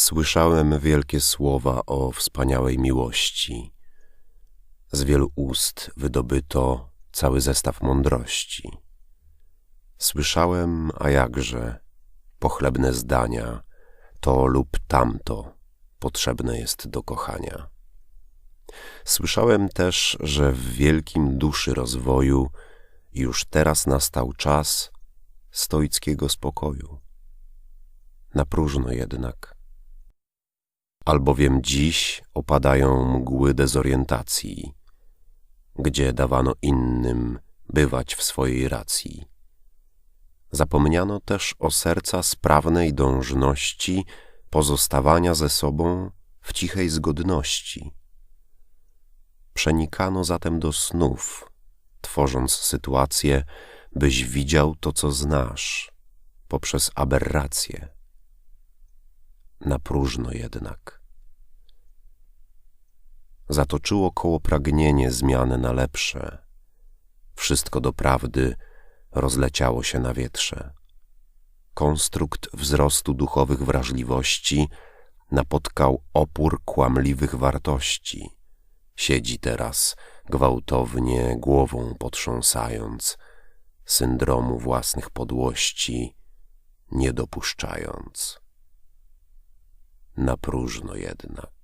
Słyszałem wielkie słowa o wspaniałej miłości. Z wielu ust wydobyto cały zestaw mądrości. Słyszałem, a jakże, pochlebne zdania, to lub tamto potrzebne jest do kochania. Słyszałem też, że w wielkim duszy rozwoju już teraz nastał czas stoickiego spokoju. Na próżno jednak. Albowiem dziś opadają mgły dezorientacji, gdzie dawano innym bywać w swojej racji. Zapomniano też o serca sprawnej dążności pozostawania ze sobą w cichej zgodności. Przenikano zatem do snów, tworząc sytuację, byś widział to, co znasz, poprzez aberrację. Na próżno jednak. Zatoczyło koło pragnienie zmiany na lepsze. Wszystko doprawdy rozleciało się na wietrze. Konstrukt wzrostu duchowych wrażliwości napotkał opór kłamliwych wartości. Siedzi teraz, gwałtownie głową potrząsając, syndromu własnych podłości nie dopuszczając. Na próżno jednak.